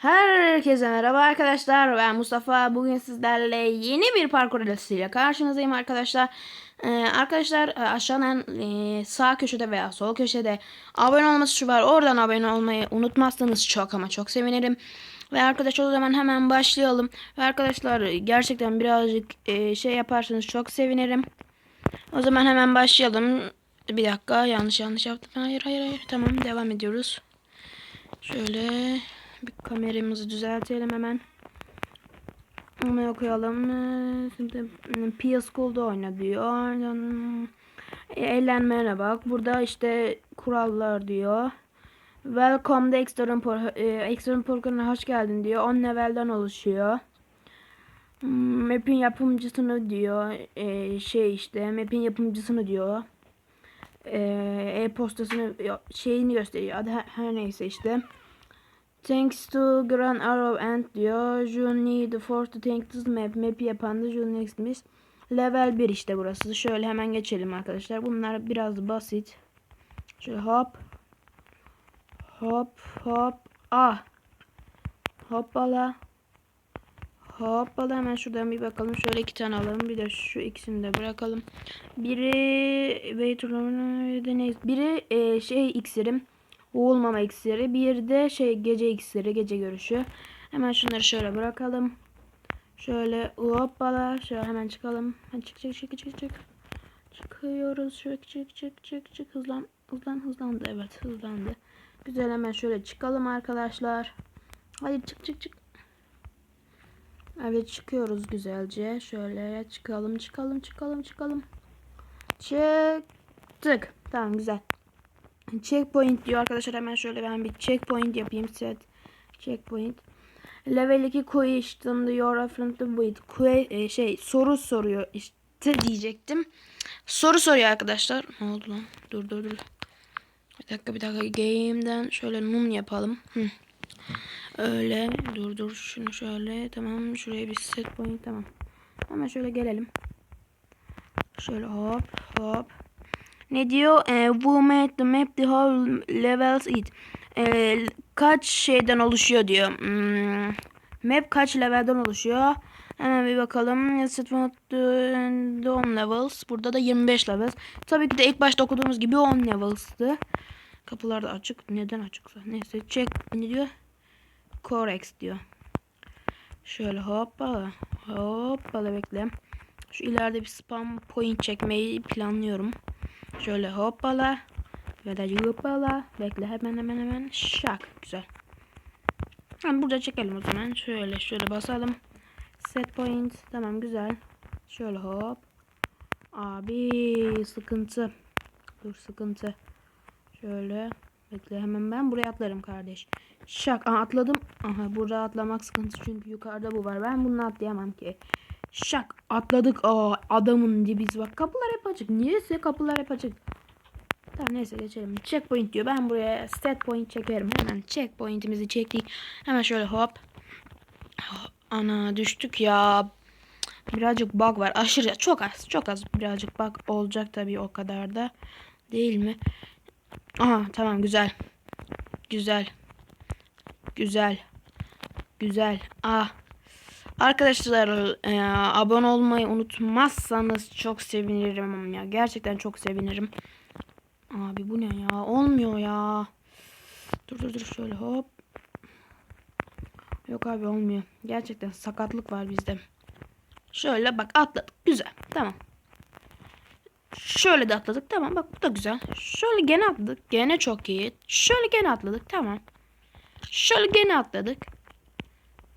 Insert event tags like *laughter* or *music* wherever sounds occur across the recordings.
Herkese merhaba arkadaşlar. Ben Mustafa. Bugün sizlerle yeni bir parkur ile karşınızdayım arkadaşlar. Ee, arkadaşlar e, aşağıdan e, sağ köşede veya sol köşede abone olma tuşu var. Oradan abone olmayı unutmazsanız çok ama çok sevinirim. Ve arkadaşlar o zaman hemen başlayalım. Ve arkadaşlar gerçekten birazcık e, şey yaparsanız çok sevinirim. O zaman hemen başlayalım. Bir dakika yanlış yanlış yaptım. Hayır hayır hayır. Tamam devam ediyoruz. Şöyle bir kameramızı düzeltelim hemen. Onu okuyalım. Ee, Şimdi Pia School'da oyna diyor. Eğlenmene bak. Burada işte kurallar diyor. Welcome to Extreme, Por e, Extreme Programı'na hoş geldin diyor. 10 levelden oluşuyor. Hmm, Map'in yapımcısını diyor. E, şey işte map'in yapımcısını diyor. E, E-postasını şeyini gösteriyor. Her neyse işte. Thanks to Grand Arrow End diyor. You need for to take this map. Map yapan da June Next'miş. Level 1 işte burası. Şöyle hemen geçelim arkadaşlar. Bunlar biraz basit. Şöyle hop. Hop hop. Ah. Hoppala. Hoppala hemen şuradan bir bakalım. Şöyle iki tane alalım. Bir de şu ikisini de bırakalım. Biri wait Biri e, şey iksirim. Boğulmama iksiri. Bir de şey gece iksiri. Gece görüşü. Hemen şunları şöyle bırakalım. Şöyle hoppala. Şöyle hemen çıkalım. Hadi çık çık çık çık çık. Çıkıyoruz. Çık çık çık çık çık. Hızlan. Hızlan hızlandı. Evet hızlandı. Güzel hemen şöyle çıkalım arkadaşlar. Hadi çık çık çık. Evet çıkıyoruz güzelce. Şöyle çıkalım çıkalım çıkalım çıkalım. Çıktık. Tamam güzel. Checkpoint diyor arkadaşlar hemen şöyle ben bir checkpoint yapayım set checkpoint. Level 2 question diyor reference with que e, şey soru soruyor işte diyecektim. Soru soruyor arkadaşlar. Ne oldu lan? Dur dur dur. Bir dakika bir dakika game'den şöyle num yapalım. Hı. Öyle dur dur şunu şöyle tamam şuraya bir set point tamam. Hemen şöyle gelelim. Şöyle hop hop. Ne diyor? E, who made the map the whole levels it. E, kaç şeyden oluşuyor diyor. Hmm, map kaç levelden oluşuyor? Hemen bir bakalım. Set the 10 levels. Burada da 25 levels. Tabii ki de ilk başta okuduğumuz gibi 10 levels'tı. Kapılar da açık. Neden açıksa? Neyse check ne diyor? Correct diyor. Şöyle hoppala. Hoppala bekle. Şu ileride bir spam point çekmeyi planlıyorum. Şöyle hoppala. Ve de hoppala. Bekle hemen hemen hemen. Şak. Güzel. Tamam burada çekelim o zaman. Şöyle şöyle basalım. Set point. Tamam güzel. Şöyle hop. Abi sıkıntı. Dur sıkıntı. Şöyle. Bekle hemen ben buraya atlarım kardeş. Şak. Aha, atladım. Aha burada atlamak sıkıntı çünkü yukarıda bu var. Ben bunu atlayamam ki. Şak atladık. Aa adamın dibiz bak. Kapılar hep açık. Niyeyse kapılar hep açık. Tamam neyse geçelim. Checkpoint diyor. Ben buraya set point çekerim. Hemen checkpoint'imizi çektik. Hemen şöyle hop. Ana düştük ya. Birazcık bug var. Aşırı çok az. Çok az birazcık bug olacak tabii o kadar da. Değil mi? Aha tamam güzel. Güzel. Güzel. Güzel. Ah. Arkadaşlar e, abone olmayı unutmazsanız çok sevinirim ya. Gerçekten çok sevinirim. Abi bu ne ya? Olmuyor ya. Dur dur dur şöyle hop. Yok abi olmuyor. Gerçekten sakatlık var bizde. Şöyle bak atladık. Güzel. Tamam. Şöyle de atladık. Tamam bak bu da güzel. Şöyle gene atladık. Gene çok iyi. Şöyle gene atladık. Tamam. Şöyle gene atladık.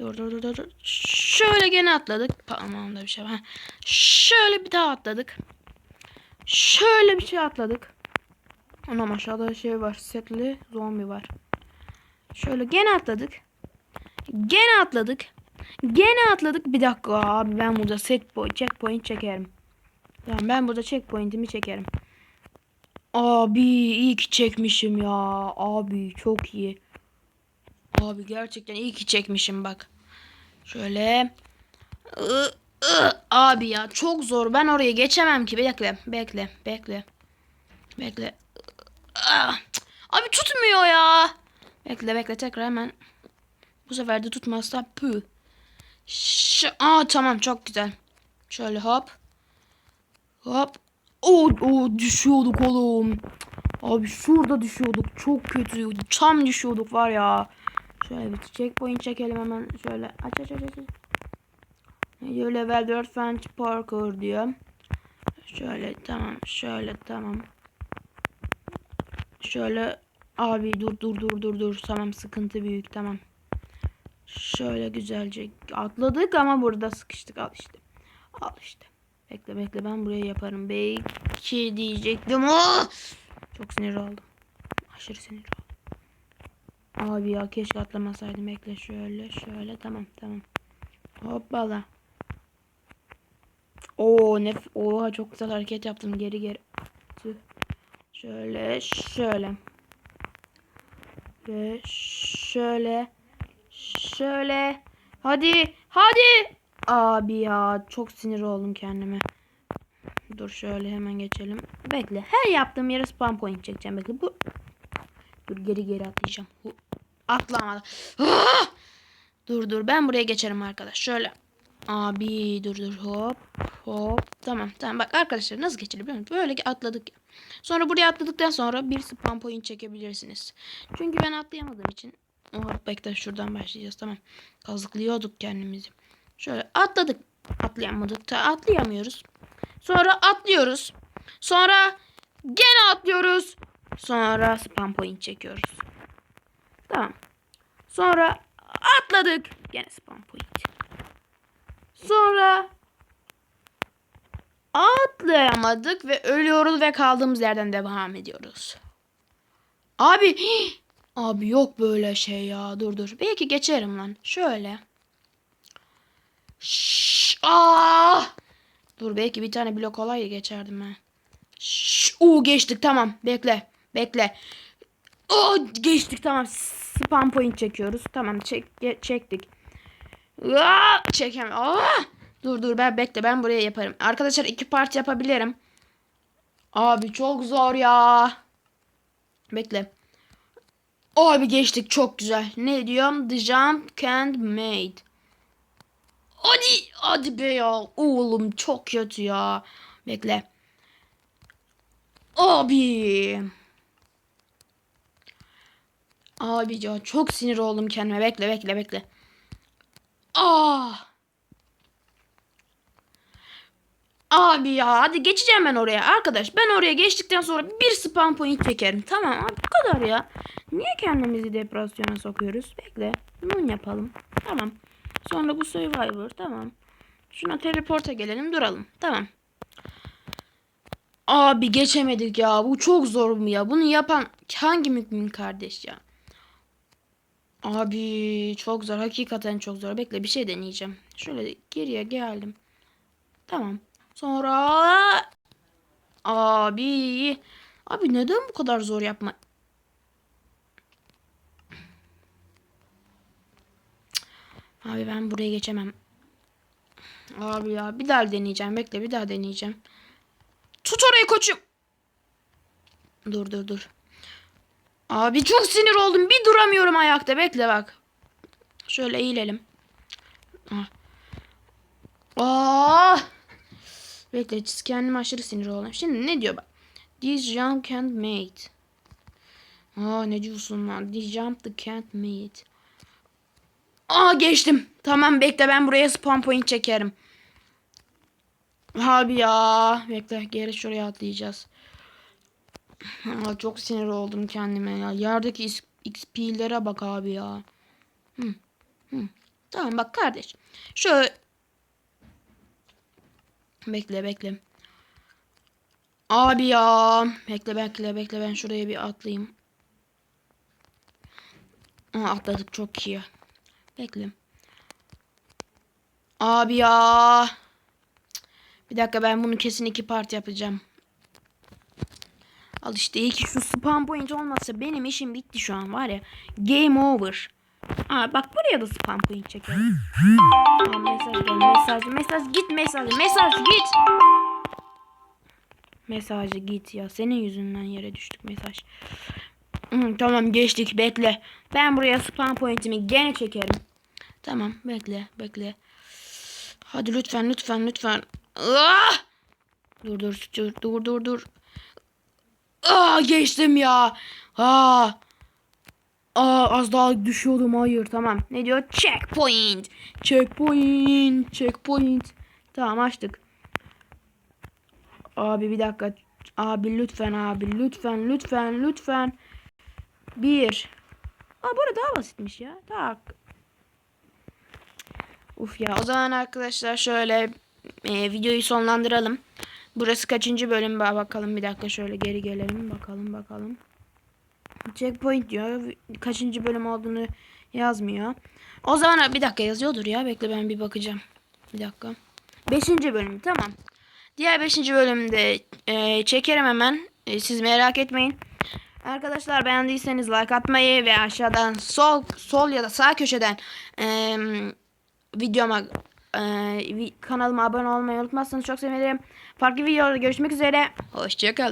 Dur dur dur dur. Şöyle gene atladık. Tamam da bir şey var. Şöyle bir daha atladık. Şöyle bir şey atladık. Anam aşağıda şey var. Setli zombi var. Şöyle gene atladık. Gene atladık. Gene atladık. Bir dakika abi ben burada set point, checkpoint çekerim. Tamam ben burada checkpoint'imi çekerim. Abi iyi ki çekmişim ya. Abi çok iyi. Abi gerçekten iyi ki çekmişim bak. Şöyle. Abi ya çok zor. Ben oraya geçemem ki. Bekle. Bekle. Bekle. Bekle. Abi tutmuyor ya. Bekle bekle tekrar hemen. Bu sefer de tutmazsa pü. Ş Aa tamam çok güzel. Şöyle hop. Hop. Oo, oo düşüyorduk oğlum. Abi şurada düşüyorduk. Çok kötü. Tam düşüyorduk var ya. Şöyle bir checkpoint çekelim hemen. Şöyle aç aç aç aç. Diyor level 4 fence parkour diyor. Şöyle tamam. Şöyle tamam. Şöyle abi dur dur dur dur dur. Tamam sıkıntı büyük tamam. Şöyle güzelce atladık ama burada sıkıştık. Al işte. Al işte. Bekle bekle ben buraya yaparım. Belki diyecektim. Oh! Çok sinir oldum. Aşırı sinir oldum. Abi ya keşke atlamasaydım. Bekle şöyle şöyle. Tamam tamam. Hoppala. Oo ne oha çok güzel hareket yaptım geri geri. Tüh. Şöyle şöyle. Ve şöyle. Şöyle. Hadi. Hadi. Abi ya çok sinir oldum kendime. Dur şöyle hemen geçelim. Bekle. Her yaptığım yere spam point çekeceğim. Bekle. Bu. Dur geri geri atlayacağım. Hu- Atlamadı. Ah! Dur dur ben buraya geçerim arkadaş. Şöyle. Abi dur dur hop hop. Tamam tamam bak arkadaşlar nasıl geçilir biliyor musun? Böyle atladık. Sonra buraya atladıktan sonra bir spam point çekebilirsiniz. Çünkü ben atlayamadığım için. Oha bekle şuradan başlayacağız tamam. Kazıklıyorduk kendimizi. Şöyle atladık. Atlayamadık da atlayamıyoruz. Sonra atlıyoruz. Sonra gene atlıyoruz. Sonra spam point çekiyoruz. Tamam. Sonra atladık. Gene spam point. Sonra atlayamadık ve ölüyoruz ve kaldığımız yerden devam ediyoruz. Abi *gasps* abi yok böyle şey ya. Dur dur. Belki geçerim lan. Şöyle. Şşş, aa! Dur belki bir tane blok olaydı geçerdim ben. Şşş, uu geçtik tamam. Bekle. Bekle. Oo, geçtik tamam. Spam point çekiyoruz. Tamam çek çektik. Aa, çekemem. Aa! Dur dur ben bekle ben buraya yaparım. Arkadaşlar iki part yapabilirim. Abi çok zor ya. Bekle. Abi geçtik çok güzel. Ne diyorum? The jump can't made. Hadi hadi be ya. Oğlum çok kötü ya. Bekle. Abi. Abi ya çok sinir oldum kendime. Bekle bekle bekle. Ah. Abi ya hadi geçeceğim ben oraya arkadaş. Ben oraya geçtikten sonra bir spam point çekerim. Tamam abi bu kadar ya. Niye kendimizi depresyona sokuyoruz? Bekle. Bunu yapalım. Tamam. Sonra bu Survivor. Tamam. Şuna teleporta gelelim duralım. Tamam. Abi geçemedik ya. Bu çok zor mu ya? Bunu yapan hangi mümin kardeş ya? Abi çok zor. Hakikaten çok zor. Bekle bir şey deneyeceğim. Şöyle geriye geldim. Tamam. Sonra abi abi neden bu kadar zor yapma? Abi ben buraya geçemem. Abi ya bir daha deneyeceğim. Bekle bir daha deneyeceğim. Tut orayı koçum. Dur dur dur. Abi çok sinir oldum. Bir duramıyorum ayakta. Bekle bak. Şöyle eğilelim. Ah. Ah. Bekle kendime aşırı sinir oldum. Şimdi ne diyor bak. This jump can't mate. Aa ne diyorsun lan? This jump the can't mate. Aa geçtim. Tamam bekle ben buraya spawn point çekerim. Abi ya. Bekle geri şuraya atlayacağız. Aa, çok sinir oldum kendime ya. Yerdeki XP'lere bak abi ya. Hı. Hı. Tamam bak kardeş. Şöyle Bekle bekle. Abi ya. Bekle bekle bekle ben şuraya bir atlayayım. Aa, atladık çok iyi. Bekle. Abi ya. Bir dakika ben bunu kesin iki part yapacağım. Al işte iyi ki şu spam point olmasa benim işim bitti şu an var ya. Game over. Aa bak buraya da spam point çekelim. Aa, mesaj gel mesaj mesaj git mesaj mesaj git. Mesajı git ya senin yüzünden yere düştük mesaj. Hı, tamam geçtik bekle. Ben buraya spam pointimi gene çekerim. Tamam bekle bekle. Hadi lütfen lütfen lütfen. Ah! Dur dur dur dur dur dur. Aa geçtim ya. Aa. Aa az daha düşüyordum hayır tamam. Ne diyor? Checkpoint. Checkpoint. Checkpoint. Tamam açtık. Abi bir dakika. Abi lütfen abi lütfen lütfen lütfen. Bir. Aa burada daha basitmiş ya. Tak. Uf ya o zaman arkadaşlar şöyle e, videoyu sonlandıralım. Burası kaçıncı bölüm Ba- bakalım bir dakika şöyle geri gelelim bakalım bakalım. Checkpoint diyor. Kaçıncı bölüm olduğunu yazmıyor. O zaman bir dakika yazıyordur ya. Bekle ben bir bakacağım. Bir dakika. Beşinci bölüm tamam. Diğer beşinci bölümde e, çekerim hemen. E, siz merak etmeyin. Arkadaşlar beğendiyseniz like atmayı ve aşağıdan sol sol ya da sağ köşeden e, videoma kanalıma abone olmayı unutmazsanız çok sevinirim. Farklı videolarda görüşmek üzere. Hoşçakalın.